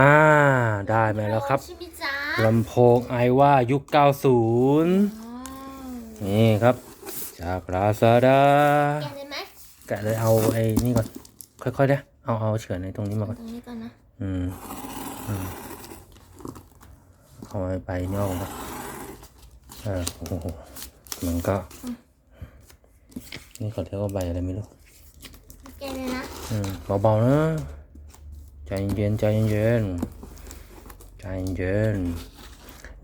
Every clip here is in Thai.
อ่าได้มาแล้วครับใช่ไหมจ๊ะลำโพงไอว่ายุค 90ว้าวนี่ครับ จากลาซาด้าแกะเลยไหมแกะเลยเอาไอ้นี่ก่อน ค่อยๆนะเอาเอาเฉือนในตรงนี้มาก่อน ตรงนี้ก่อนนะอืมอืมเอาไปไปนี่ออกมาเออโอ้โหมันก็ นี่เขาเรียกว่าใบอะไรไม่รู้แกะเลยนะอืมเบาๆนะ ใจเย็นๆใจเย็นๆใจเย็น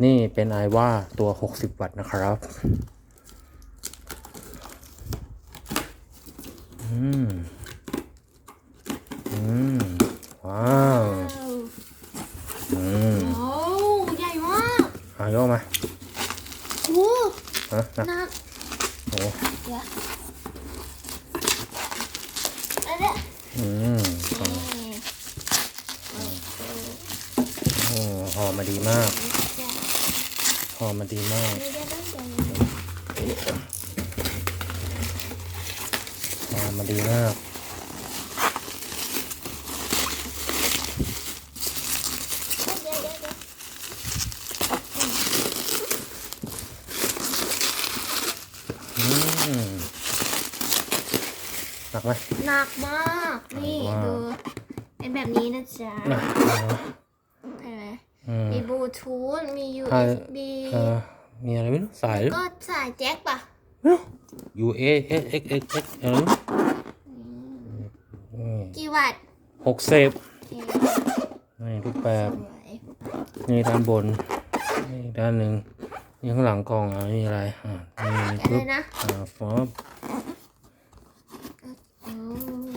นี่เป็นไอว่าตัว 60 วัตต์นะครับ อืม อืม ว้าวว้าวอืมโอ้ใหญ่มากเอายกมาโอ้ฮะนะหนักโอ้เดี๋ยวอันเนี้ย อืม นี่ โอ้ห่อ มาดีมากแกะห่อมาดีมากนี่ได้ตั้งใจห่อมาดีมากเดี๋ยวเดี๋ยวเดี๋ยวอืมหนักไหมหนักมาก นี่ว้าวดู เป็นแบบนี้นะจ๊ะ หนักเห็นไห มอืมมีบลูทูธมีใช่ USB เออมีอะไรไม่รู้สายหรือก็สายแจ็คปะ U A S X X X อะไรไม่รู้อืมกี่วัตต์หกเซฟโอเคนี่รูปแบบสวยนี่ด้านบนนี่อีกด้านหนึ่งนี่ข้างหลังกล่องอะนี่อะไรอ่านี่แกะเลปึ๊บยนะอ่าฟอบ อืม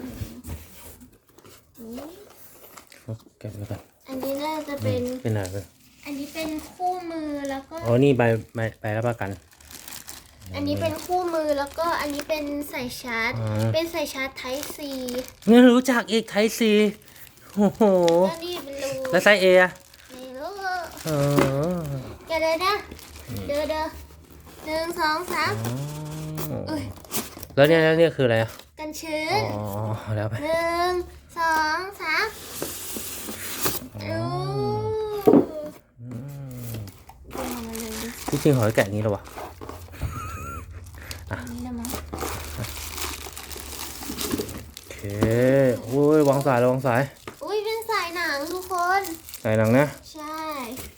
นี่ เก็บไว้ก่อน อันนี้น่าจะเป็น เป็นอะไรเลย อั นนี้เป็นคู่มือแล้วก็ อ๋อนี่ใบใบใบรับประกัน อันนี้เป็นคู่มือแล้วก็อันนี้เป็นสายชาร์จ อ่า เป็นสายชาร์จ Type C นี่รู้จักอีกไทซีโอ้โหแล้วนี่เป็นรูแล้วไซส์เออะไม่รู้เออแกะเลยนะเด้อเด้อหนึ่งสองสาม เอ้ย แล้วเนี่ยแล้วเนี่ยคืออะไรอะกันชื้อ๋นอแล้วไปหนึ่งสองสาม อ๋อ โอ้ อืม เอามาเลยดิ ที่จริงหอยแกะอย่างนี้เหรอวะอันนี้นะมั้งโอเคโอ้ยวางสายระวังสาย อุ้ยเป็นสายหนังทุกคน สายหนังนะ ใช่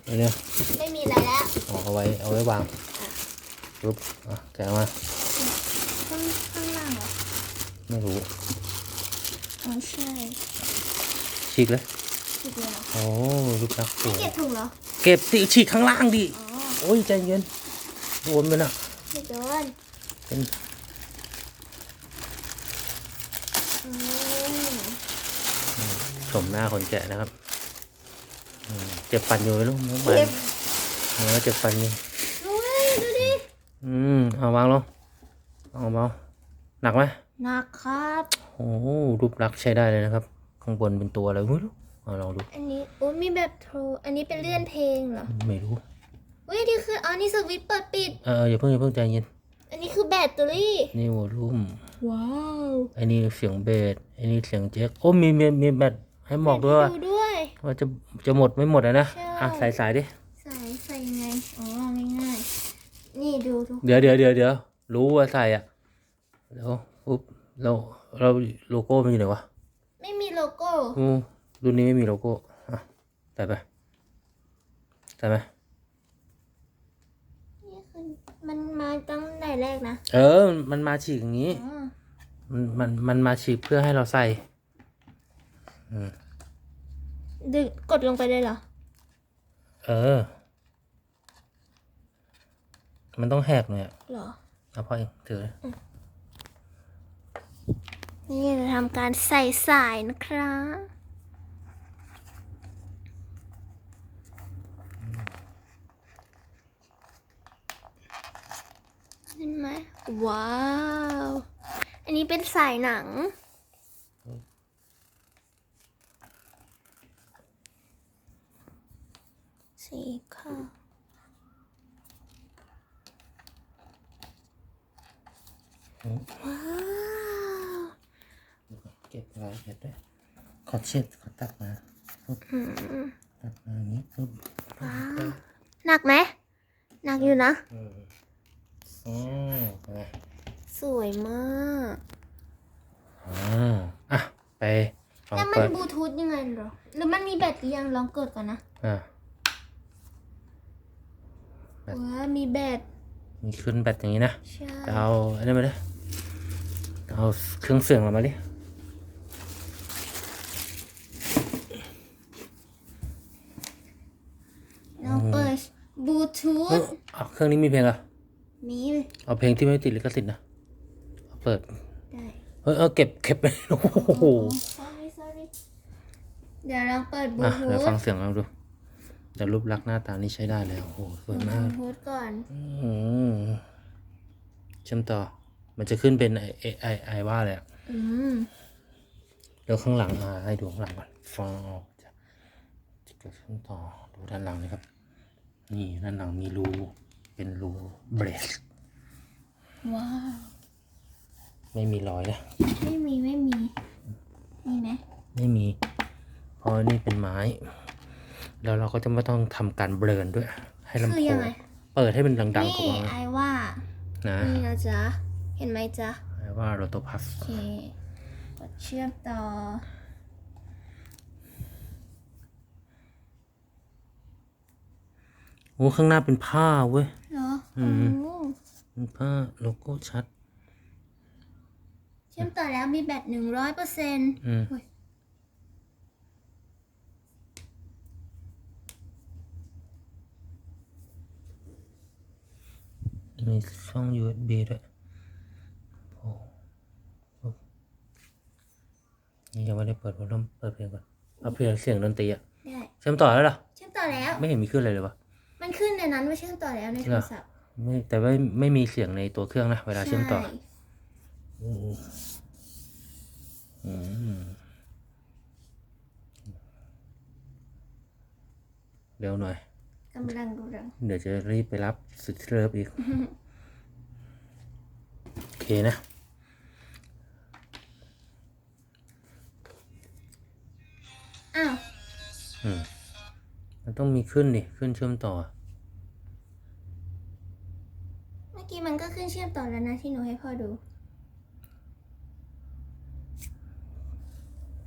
อันเนี้ยไม่มีอะไรแล้วเอาเอาไว้เอาไว้วางปุ๊บอะแกะมาข้างข้างล่างเหรอไม่รู้อ๋อใช่ฉีกเลยผิดเลยเหรอโอ้ลูกนักสไม่วยเก็บถุงเหรอเก็บสิฉีกข้างล่างดิอ๋อ โอ้ยใจเย็นโดนมันอะไม่โดนเป็นอืมชมหน้าคนแกะนะครับอืมเจ็บฟันอยู่ไหมลูกน้องมันเก็บเออเจ็บฟันอยู่อุ้ยดูดิอืมเอาวางลงเอาเบาหนักไหมหนักครับโอ้โหรูปลักษณ์ใช้ได้เลยนะครับ ข้างบนเป็นตัวอะไรไม่รู้เอาลองดู อันนี้โอ้ยมีแบบโทรอันนี้เป็นเลื่อนเพลงเหรอ ไม่รู้ อุ้ยนี่คืออ๋อนี่สวิตช์เปิดปิด เอออย่าเพิ่งอย่าเพิ่งใจเย็นอันนี้คือแบตเตอรี่ นี่วอลลุ่มว้าวไอ้นี่เสียงเบสไอ้นี่เสียงแจ็คโอ้มีมีมีแบตให้บอกด้วยว่าดูด้วย ว่าจะจะหมดไม่หมดอะนะใช่ อะใส่สายดิใส่ใส่ยังไง อ๋อง่ายๆนี่ดูดูเดี๋ยวเดี๋ยวเดี๋ยวเดี๋ยวรู้ว่าใส่อะแล้วปุ๊บเราเราโลโก้มันอยู่ไหนวะไม่มีโลโก้อืมรุ่นนี้ไม่มีโลโก้อะใส่ไปใส่ไห มนี่คือมันมาตั้งแต่แรกนะ เออ มันมาฉีกอย่างนี้ อ๋อมันมันมันมาฉีกเพื่อให้เราใส่อืมดึงกดลงไปเลยเหรอ เออ มันต้องแหกหน่อยอะเหรอ เอาพ่อเองถือเลยนี่จะทำการใส่สายนะครับเห็น ไหมว้าว อันนี้เป็นสายหนัง สีขาวว้าวเก็บรายละเอียดด้วยขอเช็ดขอตักมาอืมอันนี้ปึ๊บว้าวหนักไหมหนักอยู่นะ อืมอืมเป็นไงสวยมากอ่าอะไปลองแล้วมันเปิดบลูทูธยังไงเหรอหรือมันมีแบตหรือยังลองกดก่อนนะอ่า แบต ว้ามีแบตมีขึ้นแบตอย่างนี้นะใช่ไปเอาอันนี้มาดิเอาเครื่องเสียงเรามาดิลองเปิดบลูทูเฮ้ยธเอาเครื่องนี้มีเพลงเหรอมี เอาเพลงที่ไม่ติดลิขสิทธิ์นะเอาเปิด ได้เฮ้ย เอาเก็บเก็บไปโอ้โห sorry sorry เดี๋ยวลองเปิดบลูอะทูเดี๋ยวฟังธเสียงเราดู เดี๋ยวรูปลักษณ์หน้าตานี่ใช้ได้แล้วโอ้โหสวยบมากลูทูธก่อนอืมเชื่อมต่อ มันจะขึ้นเป็นไอไอไอไอว่าเลยอะอืมเดี๋ยวข้างหลังอ่าให้ดูข้างหลังก่อนฟังออกจะจะเกิดขึ้นต่อดูด้านหลังเลยครับ นี่ด้านหลังมีรูเป็นรูเบรส ว้าว ไม่มีรอยนะ ไม่มีไม่มี มีไหมไม่มี เพราะนี่เป็นไม้ แล้วเราก็จะไม่ต้องทำการเบรนด้วย ให้ลำคือโพยังงไงเปิดให้มันดังๆนี่กว่าไอว่า นะนี่นะจ๊ะ เห็นไหมจ๊ะ ไอว่าโรโตพัสโอเคกดเชื่อมต่อ โอ้ข้างหน้าเป็นผ้าเว้ย เหรออือมโอ้เป็น ผ้าโลโก้ชัด เชื่อมต่อแล้วมีแบตหนึ่งร้อยเปอร์เซ็นต์อืมมีช่อง USB ด้วยโอ้โอ้นี่ยังไม่ได้เปิดผมต้องเปิดเพลงก่อนเอาเพลงเสียงดนตรีอะได้เชื่อมต่อแล้วเหรอ เชื่อมต่อแล้ว ไม่เห็นมีขึ้นเลยเลยวะ มันขึ้นในนั้นว่าเชื่อมต่อแล้วในโทรศัพท์ ไม่แต่ว่าไม่มีเสียงในตัวเครื่องนะ เวลาเชื่อมต่อใช่อืมอืมเร็วหน่อยกำลังกำลังเดี๋ยวจะรีบไปรับสุดที่เลิฟอีก โอเคนะ อ้าว อืม มันต้องมีขึ้นดิขึ้นเชื่อมต่อ เมื่ อกี้มันก็ขึ้นเชื่อมต่อแล้วนะที่หนูให้พ่อดู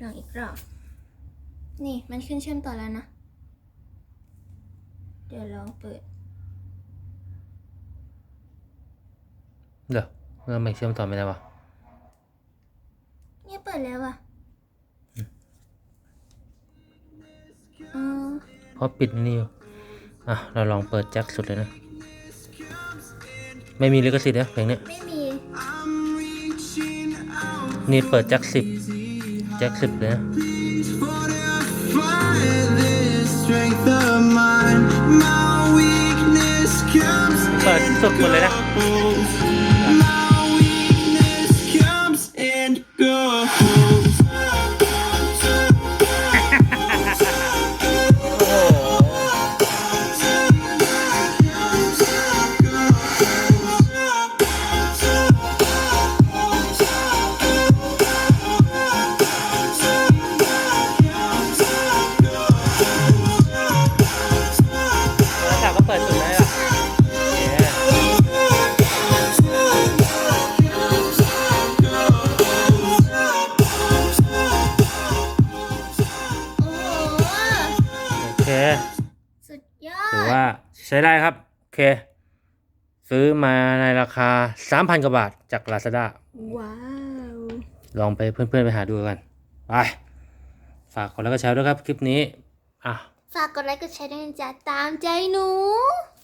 ลองอีกรอบ นี่มันขึ้นเชื่อมต่อแล้วนะ เดี๋ยวลองเปิด เดี๋ยวทำไมเชื่อมต่อไม่ได้วะเนี่ยเปิดแล้วอะอ๋อเพราะปิดนี่อยู่อะ เราลองเปิดแจ็คสุดเลยนะ ไม่มีลิขสิทธิ์นะเพลงเนี้ยไม่มีนี่เปิดแจ็คสิบแจ็คสิบเลยนะ Find this strength of mine. My weakness comes เปิดสุดหมดเลยนะ ถือดว่าใช้ได้ครับ โอเค ซื้อมาในราคา 3,000 กว่าบาทจาก Lazada ว้าว ลองไปเพื่อนๆ ไปหาดูกัน ไป ฝากกดไลค์กดแชร์ด้วยครับ คลิปนี้ อะ ฝากกดไลค์กดแชร์ด้วยนะจ๊ะตามใจหนู